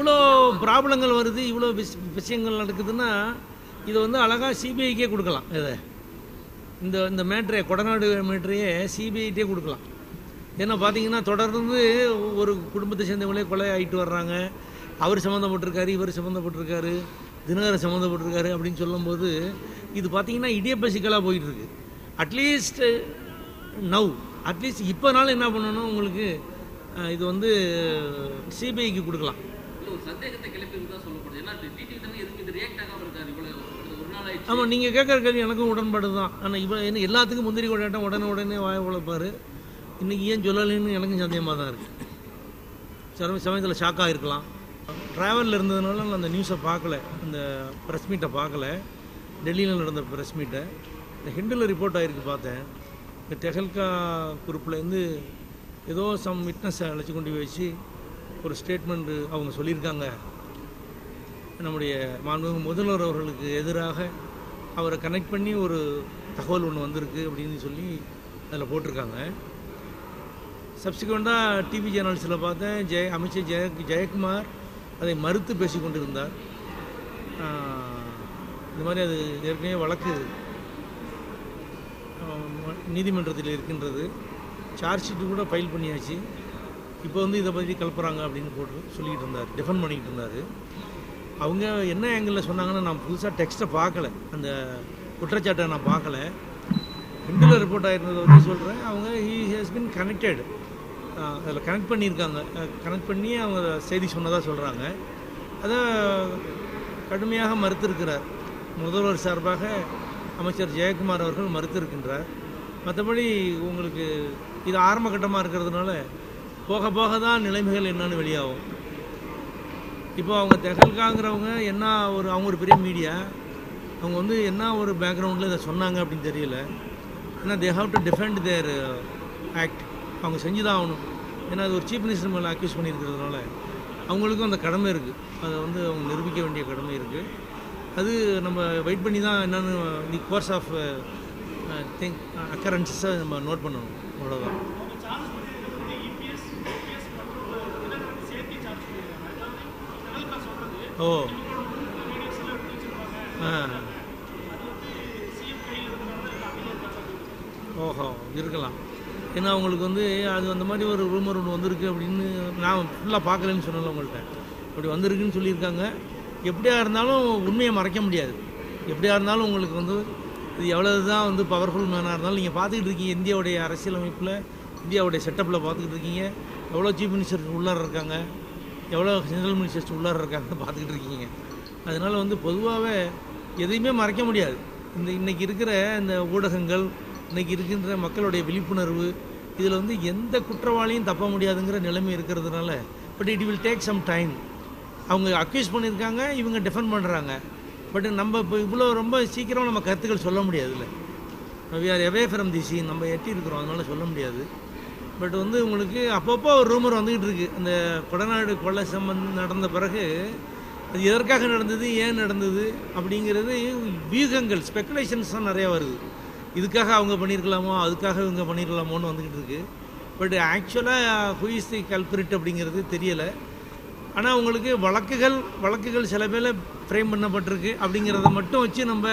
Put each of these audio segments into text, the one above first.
இவ்வளோ ப்ராப்ளங்கள் வருது இவ்வளோ விஷ் விஷயங்கள் நடக்குதுன்னா இதை வந்து அழகாக சிபிஐக்கே கொடுக்கலாம். இதை. இந்த இந்த மேட்ரே கொடநாடு மேட்ரையே சிபிஐட்டே கொடுக்கலாம். ஏன்னா பார்த்தீங்கன்னா தொடர்ந்து ஒரு குடும்பத்தை சேர்ந்தவங்களே கொலை ஆகிட்டு வர்றாங்க. அவர் சம்மந்தப்பட்டிருக்காரு இவர் சம்மந்தப்பட்டிருக்காரு தினகரன் சம்மந்தப்பட்டிருக்காரு அப்படின்னு சொல்லும்போது இது பார்த்தீங்கன்னா இடியப்ப சிக்கலாக போயிட்டு அட்லீஸ்ட் நவ் அட்லீஸ்ட் இப்போனாலும் என்ன பண்ணணும் உங்களுக்கு? இது வந்து சிபிஐக்கு கொடுக்கலாம். ஒரு சந்தேகத்தை கிளப்பி சொல்லப்படுது. ஏன்னா டிடி தானே எதுக்கு இது ரியாக்ட் ஆகாம இருக்காரு இவ்வளவு ஒரு நாள் ஆயிடுச்சு. ஆமாம் நீங்கள் கேட்குற கேள்வி எனக்கும் உடன்பாடு தான். ஆனால் இவன் என்ன எல்லாத்துக்கும் முந்திரி கொண்டாட்டம் உடனே உடனே வாய உழைப்பார். இன்றைக்கி ஏன் சொல்லலைன்னு எனக்கும் சந்தேகமாக தான் இருக்குது சில சமயத்தில் ஷாக்காக இருக்கலாம் ட்ராவலில் இருந்ததுனால நான் அந்த நியூஸை பார்க்கல. அந்த ப்ரெஸ் மீட்டை பார்க்கல. டெல்லியில் நடந்த ப்ரெஸ் மீட்டை இந்த ஹிண்டில் ரிப்போர்ட் ஆகிருக்கு பார்த்தேன். இந்த டெஹல்கா குரூப்லேருந்து ஏதோ சம் விட்னஸை அழைச்சி கொண்டு போய் வச்சு ஒரு ஸ்டேட்மெண்ட்டு அவங்க சொல்லியிருக்காங்க. நம்முடைய மாண்புமிகு முதல்வர் அவர்களுக்கு எதிராக அவரை கனெக்ட் பண்ணி ஒரு தகவல் ஒன்று வந்திருக்கு அப்படின்னு சொல்லி அதில் போட்டிருக்காங்க. சப்சிக்வெண்ட்டாக டிவி சேனல்ஸில் பார்த்தேன் ஜெய அமைச்சர் ஜெய ஜெயக்குமார் அதை மறுத்து பேசி கொண்டிருந்தார். இந்த மாதிரி அது ஏற்கனவே வழக்கு நீதிமன்றத்தில் இருக்கின்றது. சார்ஜ் ஷீட்டு கூட ஃபைல் பண்ணியாச்சு. இப்போ வந்து இதை பற்றி கலப்புறாங்க அப்படின்னு போட்டு சொல்லிகிட்டு இருந்தார் டிஃபெண்ட் பண்ணிக்கிட்டு இருந்தார். அவங்க என்ன ஆங்கிளில் சொன்னாங்கன்னா நான் புதுசாக டெக்ஸ்ட்டை பார்க்கல. அந்த குற்றச்சாட்டை நான் பார்க்கல. ஹிண்டில் ரிப்போர்ட் ஆகிருந்ததை வந்து சொல்கிறேன் அவங்க ஹீ ஹேஸ் பின் கனெக்டட் அதில் கனெக்ட் பண்ணியிருக்காங்க. கனெக்ட் பண்ணி அவங்க செய்தி சொன்னதாக சொல்கிறாங்க அதை கடுமையாக மறுத்திருக்கிறார். முதல்வர் சார்பாக அமைச்சர் ஜெயக்குமார் அவர்கள் மறுத்திருக்கின்றார். மற்றபடி உங்களுக்கு இது ஆரம்ப கட்டமாக இருக்கிறதுனால போக போக தான் நிலைமைகள் என்னன்னு வெளியாகும். இப்போ அவங்க தெகல்காங்கிறவங்க என்ன ஒரு அவங்க ஒரு பெரிய மீடியா அவங்க வந்து என்ன ஒரு பேக்ரவுண்டில் இதை சொன்னாங்க அப்படின்னு தெரியல. ஏன்னா they have to defend their act அவங்க செஞ்சு தான் ஆகணும். ஏன்னா அது ஒரு சீஃப் மினிஸ்டர் மேலே அக்யூஸ் பண்ணியிருக்கிறதுனால அவங்களுக்கும் அந்த கடமை இருக்குது அதை வந்து அவங்க நிரூபிக்க வேண்டிய கடமை இருக்குது அது நம்ம வெயிட் பண்ணி தான் என்னென்னு தி கோர்ஸ் ஆஃப் திங்க் அக்கரன்சஸை நம்ம நோட் பண்ணணும். அவ்வளோதான் ஓ. ஆ. ஓஹோ இருக்கலாம். ஏன்னா அவங்களுக்கு வந்து அது அந்த மாதிரி ஒரு ரூமர் ஒன்று வந்திருக்கு அப்படின்னு நான் ஃபுல்லாக பார்க்கலன்னு சொன்னல உங்கள்கிட்ட அப்படி வந்திருக்குன்னு சொல்லியிருக்காங்க. எப்படியா இருந்தாலும் உண்மையை மறைக்க முடியாது. எப்படியா இருந்தாலும் உங்களுக்கு வந்து இது எவ்வளவு தான் வந்து பவர்ஃபுல் மேனாக இருந்தாலும் நீங்கள் பார்த்துக்கிட்டு இருக்கீங்க. இந்தியாவுடைய அரசியலமைப்பில் இந்தியாவுடைய செட்டப்பில் பார்த்துக்கிட்டு இருக்கீங்க. எவ்வளோ சீஃப் மினிஸ்டர் உள்ளார இருக்காங்க. எவ்வளோ ஜெனரல் மினிஸ்டர்ஸ் உள்ளார இருக்காங்கன்னு பார்த்துக்கிட்டு இருக்கீங்க. அதனால் வந்து பொதுவாகவே எதையுமே மறைக்க முடியாது. இந்த இன்னைக்கு இருக்கிற இந்த ஊடகங்கள் இன்றைக்கி இருக்கின்ற மக்களுடைய விழிப்புணர்வு இதில் வந்து எந்த குற்றவாளியும் தப்ப முடியாதுங்கிற நிலைமை இருக்கிறதுனால but it will take some time அவங்க அக்யூஸ் பண்ணியிருக்காங்க இவங்க டிஃபெண்ட் பண்ணுறாங்க பட் நம்ம இப்போ இவ்வளோ ரொம்ப சீக்கிரம் நம்ம கருத்துக்கள் சொல்ல முடியாதுல்ல. We are away from the scene நம்ம எட்டி இருக்கிறோம் அதனால சொல்ல முடியாது. பட் வந்து உங்களுக்கு அப்பப்போ ஒரு ரூமர் வந்துக்கிட்டு இருக்குது அந்த கொடநாடு கொள்ளை சம்பந்தம் நடந்த பிறகு அது எதற்காக நடந்தது ஏன் நடந்தது அப்படிங்கிறது வியூகங்கள் ஸ்பெக்குலேஷன்ஸ் தான் நிறையா வருது. இதுக்காக அவங்க பண்ணியிருக்கலாமோ அதுக்காக இவங்க பண்ணியிருக்கலாமோன்னு வந்துக்கிட்டு இருக்குது பட் ஆக்சுவலாக ஹூஇஸ் தி கல்பிரிட் அப்படிங்கிறது தெரியலை. ஆனால் உங்களுக்கு வழக்குகள் வழக்குகள் சில பேர் ஃப்ரேம் பண்ணப்பட்டிருக்கு அப்படிங்கிறத மட்டும் வச்சு நம்ம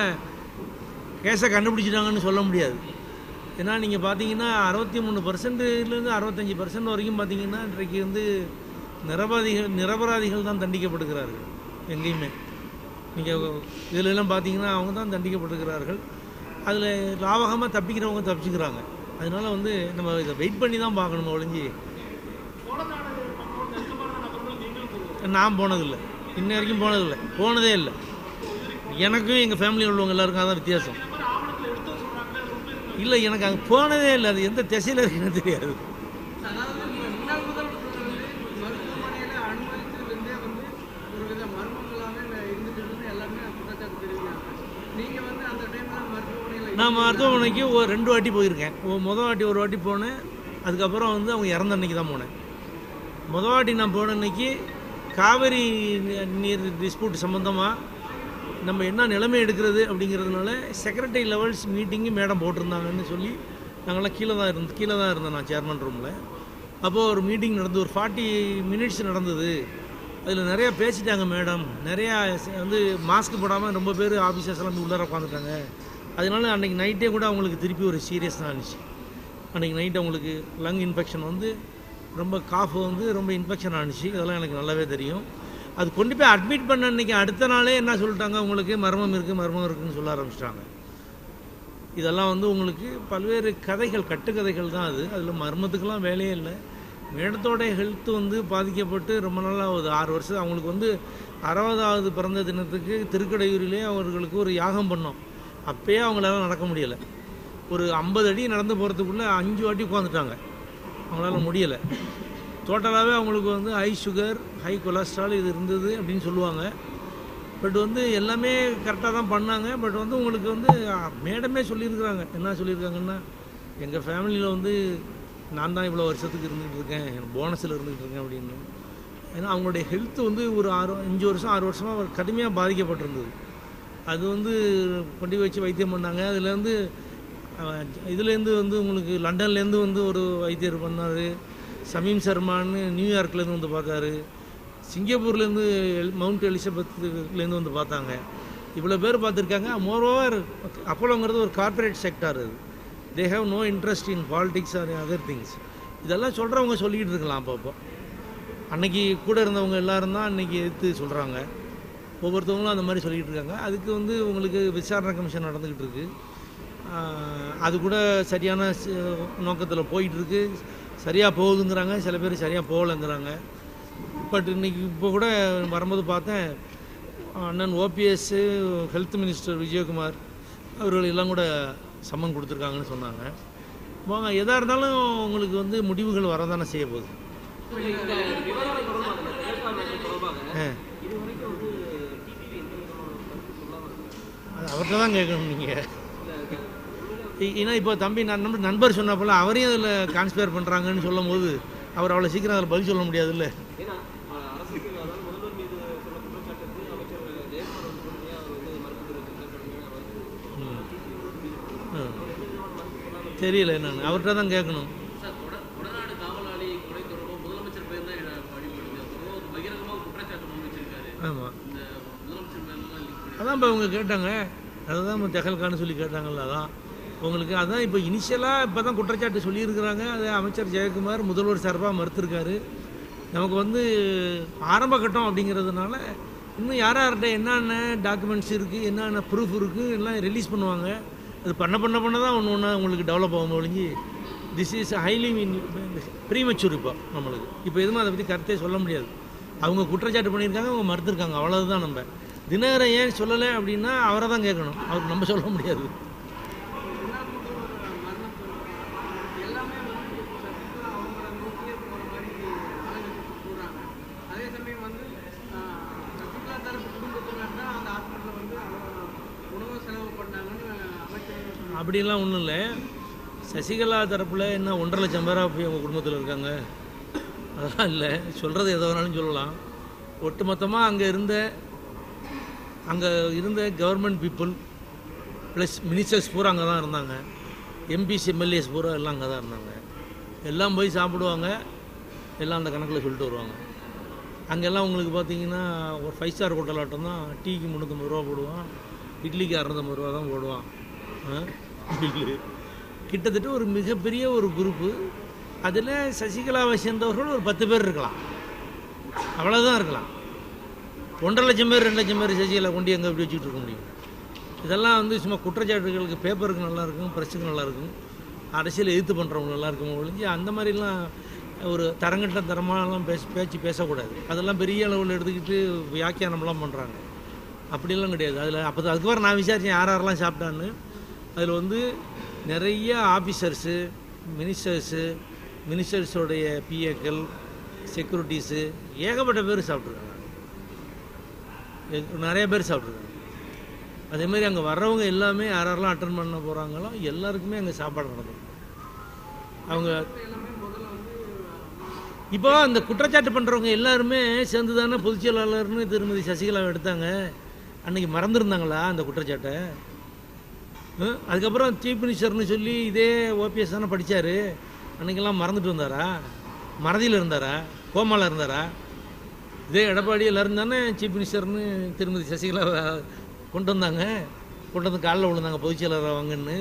கேஸை கண்டுபிடிச்சிட்டாங்கன்னு சொல்ல முடியாது. ஏன்னா நீங்கள் பார்த்தீங்கன்னா அறுபத்தி மூணு பர்சன்ட்லேருந்து அறுபத்தஞ்சி பர்சன்ட் வரைக்கும் பார்த்தீங்கன்னா இன்றைக்கு வந்து நிரபராதிகள் நிரபராதிகள் தான் தண்டிக்கப்படுகிறார்கள் எங்கேயுமே. நீங்கள் இதிலெல்லாம் பார்த்தீங்கன்னா அவங்க தான் தண்டிக்கப்படுகிறார்கள். அதில் லாபகமாக தப்பிக்கிறவங்க தப்பிச்சுக்கிறாங்க. அதனால வந்து நம்ம இதை வெயிட் பண்ணி தான் பார்க்கணும் ஒழிஞ்சு. நான் போனதில்லை. இன்ன வரைக்கும் போனதில்லை. போனதே இல்லை. எனக்கும் எங்கள் ஃபேமிலியில் உள்ளவங்க எல்லாருக்கும் அதான் வித்தியாசம். இல்லை எனக்கு அங்கே போனதே இல்லை. அது எந்த திசையில் இருக்குன்னு தெரியாது. நான் மருத்துவமனைக்கு ஒரு ரெண்டு வாட்டி போயிருக்கேன். ஒ- வாட்டி ஒரு வாட்டி போனேன். அதுக்கப்புறம் வந்து அவங்க இறந்த அன்னைக்கு தான் போனேன். மொதல் வாட்டி நான் போன அன்னைக்கு காவிரி நீர் டிஸ்பியூட் சம்மந்தமாக நம்ம என்ன நிலைமை எடுக்கிறது அப்படிங்கிறதுனால செக்ரட்டரி லெவல்ஸ் மீட்டிங்கு மேடம் போட்டிருந்தாங்கன்னு சொல்லி நாங்களாம் கீழே தான் இருந்து கீழே தான் இருந்தோம் நான் சேர்மன் ரூமில் அப்போது ஒரு மீட்டிங் நடந்து ஒரு ஃபார்ட்டி மினிட்ஸ் நடந்தது. அதில் நிறையா பேசிட்டாங்க மேடம். நிறையா வந்து மாஸ்க் போடாமல் ரொம்ப பேர் ஆஃபீஸர்ஸ் எல்லாம் வந்து உள்ளார உட்காந்துட்டாங்க அதனால அன்றைக்கி நைட்டே கூட அவங்களுக்கு திருப்பி ஒரு சீரியஸ்னாக இருந்துச்சு. அன்றைக்கி நைட் அவங்களுக்கு லங் இன்ஃபெக்ஷன் வந்து ரொம்ப காஃப் வந்து ரொம்ப இன்ஃபெக்ஷன் ஆனிச்சு இதெல்லாம் எனக்கு நல்லாவே தெரியும். அது கொண்டு போய் அட்மிட் பண்ண அன்றைக்கி அடுத்த நாளே என்ன சொல்லிட்டாங்க? உங்களுக்கு மர்மம் இருக்குது மர்மம் இருக்குதுன்னு சொல்ல ஆரம்பிச்சிட்டாங்க. இதெல்லாம் வந்து உங்களுக்கு பல்வேறு கதைகள் கட்டுக்கதைகள் தான் அது. அதில் மர்மத்துக்கெல்லாம் வேலையே இல்லை. மேடத்தோட ஹெல்த் வந்து பாதிக்கப்பட்டு ரொம்ப நாளாக ஆகுது. ஆறு வருஷம். அவங்களுக்கு வந்து அறுபதாவது பிறந்த தினத்துக்கு திருக்கடையூரிலே அவர்களுக்கு ஒரு யாகம் பண்ணோம். அப்போயே அவங்களால நடக்க முடியலை. ஒரு ஐம்பது அடி நடந்து போகிறதுக்குள்ளே அஞ்சு வாட்டி உட்காந்துட்டாங்க அவங்களால முடியலை. டோட்டலாகவே அவங்களுக்கு வந்து ஹை சுகர் ஹை கொலஸ்ட்ரால் இது இருந்தது அப்படின்னு சொல்லுவாங்க. பட் வந்து எல்லாமே கரெக்டாக தான் பண்ணாங்க. பட் வந்து உங்களுக்கு வந்து மேடமே சொல்லியிருக்கிறாங்க. என்ன சொல்லியிருக்காங்கன்னா எங்கள் ஃபேமிலியில் வந்து நான் தான் இவ்வளோ வருஷத்துக்கு இருந்துகிட்டு இருக்கேன். போனஸில் இருந்துகிட்டு இருக்கேன் அப்படின்னு. ஏன்னா அவங்களுடைய ஹெல்த் வந்து ஒரு ஆறு அஞ்சு வருஷம் ஆறு வருஷமாக கடுமையாக பாதிக்கப்பட்டிருந்தது. அது வந்து கொண்டு வச்சு வைத்தியம் பண்ணாங்க. அதுலேருந்து இதுலேருந்து வந்து உங்களுக்கு லண்டன்லேருந்து வந்து ஒரு வைத்தியர் பண்ணார். சமீம் சர்மான்னு நியூயார்க்லேருந்து வந்து பார்த்தாரு சிங்கப்பூர்லேருந்து மவுண்ட் எலிசபெத்லேருந்து வந்து பார்த்தாங்க. இவ்வளோ பேர் பார்த்துருக்காங்க. மோரோவர் அப்போலோங்கிறது ஒரு கார்ப்பரேட் செக்டார் அது. They have no interest in politics or other things இதெல்லாம் சொல்கிறவங்க சொல்லிக்கிட்டு இருக்கலாம் அப்பப்போ. அன்னைக்கு கூட இருந்தவங்க எல்லாரும் தான் அன்னைக்கு எடுத்து சொல்கிறாங்க ஒவ்வொருத்தவங்களும் அந்த மாதிரி சொல்லிகிட்டு இருக்காங்க. அதுக்கு வந்து உங்களுக்கு விசாரணை கமிஷன் நடந்துக்கிட்டு இருக்குது அது கூட சரியான நோக்கத்தில் போயிட்டுருக்கு. சரியாக போகுதுங்கிறாங்க. சில பேர் சரியாக போகலைங்கிறாங்க. பட் இன்னைக்கு இப்போ கூட வரும்போது பார்த்தேன் அண்ணன் ஓபிஎஸ்ஸு ஹெல்த் மினிஸ்டர் விஜயகுமார் அவர்கள் எல்லாம் கூட சம்மன் கொடுத்துருக்காங்கன்னு சொன்னாங்க. வாங்க எதாக இருந்தாலும் உங்களுக்கு வந்து முடிவுகள் வரதானே செய்ய போகுது. அது அவர்கிட்ட தான் கேட்கணும் நீங்கள் ஏன்னா இப்போ தம்பி நான் நம்ம நண்பர் சொன்னப்போல அவரையும் அதில் கான்ஸ்பேர் பண்ணுறாங்கன்னு சொல்லும்போது அவர் அவ்வளோ சீக்கிரம் அதில் பதில் சொல்ல முடியாதுல்ல? ஏன்னா அஹ், அரசுக்கு அதாவது முதல்வர் மீது சொன்ன குற்றச்சாட்டுக்கு அமைச்சர் ஜெயக்குமார் வந்து பொறுமையாக அவர் வந்து மறுப்பு தெரிவித்திருக்காரு ம். ம். தெரியல என்னன்னு. அவர்கிட்ட தான் கேட்கணும். ஆமாம் அதான் இப்போ இவங்க கேட்டாங்க. அதுதான் தெகல்கான்னு சொல்லி கேட்டாங்கல்ல அதான். உங்களுக்கு அதான் இப்போ இனிஷியலாக இப்போ தான் குற்றச்சாட்டு சொல்லியிருக்கிறாங்க. அது அமைச்சர் ஜெயக்குமார் முதல்வர் சார்பாக மறுத்திருக்காரு. நமக்கு வந்து ஆரம்ப கட்டம் அப்படிங்கிறதுனால இன்னும் யார் யார்கிட்ட என்னென்ன டாக்குமெண்ட்ஸ் இருக்குது என்னென்ன ப்ரூஃப் இருக்குது எல்லாம் ரிலீஸ் பண்ணுவாங்க. அது பண்ண பண்ண பண்ண தான் ஒன்று ஒன்றா உங்களுக்கு டெவலப் ஆகும் ஒழிஞ்சு திஸ் இஸ் ஹைலி ப்ரீமெச்சூர் இப்போ நம்மளுக்கு. இப்போ எதுவும் அதை பற்றி கருத்தே சொல்ல முடியாது. அவங்க குற்றச்சாட்டு பண்ணியிருக்காங்க அவங்க மறுத்துருக்காங்க. அவ்வளோதான் நம்ம. தினகரன் ஏன் சொல்லலை அப்படின்னா அவரை தான் கேட்கணும். அவர் நம்ம சொல்ல முடியாது முன்னாள் முதல்வர் மரணம் தொடர்பாக எல்லாமே வந்து சசிகலா அவங்கள நோக்கியே போகிற மாதிரி ஆளுங்களுக்கு கூறாங்க அதே சமயம் வந்து ஆஹ், சசிகலா தரப்பு குடும்பத்தினர் தான் அந்த ஹாஸ்பிட்டலில் வந்து அவங்க உணவு செலவு பண்ணாங்கன்னு அமைச்சர் சொன்னாங்க அப்படிலாம் ஒன்றும் இல்லை. சசிகலா தரப்பில் என்ன ஒன்றரை லட்சம் பேரா போய் அவங்க குடும்பத்தில் இருக்காங்க? அதெல்லாம் இல்லை. சொல்கிறது எதை வேணாலும் சொல்லலாம். ஒட்டுமொத்தமாக அங்கே இருந்த அங்கே இருந்த கவர்மெண்ட் பீப்புள் ப்ளஸ் மினிஸ்டர்ஸ் பூரா அங்கே தான் இருந்தாங்க எம்பிஸ் எம்எல்ஏஸ் பூரா எல்லாம் அங்கே தான் இருந்தாங்க. எல்லாம் போய் சாப்பிடுவாங்க. எல்லாம் அந்த கணக்கில் சொல்லிட்டு வருவாங்க. அங்கெல்லாம் உங்களுக்கு பார்த்தீங்கன்னா ஒரு ஃபைவ் ஸ்டார் ஹோட்டல் ஆட்டம் தான் டீக்கு முந்நூற்றம்பது ரூபா போடுவான் இட்லிக்கு அறநூத்தம்பது ரூபா தான் போடுவான். பில்லு கிட்டத்தட்ட ஒரு மிகப்பெரிய ஒரு குரூப்பு அதில் சசிகலாவை சேர்ந்தவர்கள் ஒரு பத்து பேர் இருக்கலாம். அவ்வளோதான் இருக்கலாம். ஒன்றரை லட்சம் பேர் ரெண்டு லட்சம் பேர் சசிகலா கொண்டு எங்கே எப்படி வச்சுக்கிட்டு இருக்க முடியும்? இதெல்லாம் வந்து சும்மா குற்றச்சாட்டுகளுக்கு பேப்பருக்கு நல்லா இருக்கும் ப்ரெஸ்ஸுக்கு நல்லாயிருக்கும் அரசியல் எதிர்த்து பண்ணுறவங்க நல்லா இருக்கும் ஒழிஞ்சு அந்த மாதிரிலாம் ஒரு தரங்கட்ட தரமாலாம் பேச பேச்சு பேசக்கூடாது. அதெல்லாம் பெரிய அளவில் எடுத்துக்கிட்டு வியாக்கியானம்லாம் பண்ணுறாங்க அப்படிலாம் கிடையாது. அதில் அப்போ அதுக்கப்புறம் நான் விசாரித்தேன் யார் யாரெல்லாம் சாப்பிட்டான்னு. அதில் வந்து நிறைய ஆஃபீஸர்ஸு மினிஸ்டர்ஸு மினிஸ்டர்ஸோடைய பிஏக்கள் செக்யூரிட்டிஸு ஏகப்பட்ட பேர் சாப்பிட்ருக்காங்க நிறைய பேர் சாப்பிட்ருக்காங்க அதேமாதிரி அங்கே வர்றவங்க எல்லாமே யார் யாரெல்லாம் அட்டன் பண்ண போகிறாங்களோ எல்லாருக்குமே அங்கே சாப்பாடு நடக்கும். அவங்க இப்போ அந்த குற்றச்சாட்டு பண்ணுறவங்க எல்லாருமே சேர்ந்து தானே பொதுச் செயலாளர்னு திருமதி சசிகலாவை எடுத்தாங்க. அன்னைக்கு மறந்துருந்தாங்களா அந்த குற்றச்சாட்டை? அதுக்கப்புறம் சீஃப் மினிஸ்டர்னு சொல்லி இதே ஓபிஎஸ் தானே படித்தார் அன்னைக்கெல்லாம் மறந்துட்டு வந்தாரா? மறதியில் இருந்தாரா? கோமாவில் இருந்தாரா? இதே எடப்பாடி எல்லாரும் தானே சீஃப் மினிஸ்டர்னு திருமதி சசிகலா கொண்டு வந்தாங்க. கொண்டு வந்து காலில் விழுந்தாங்க பொதுச் செயலர் வாங்கன்னு.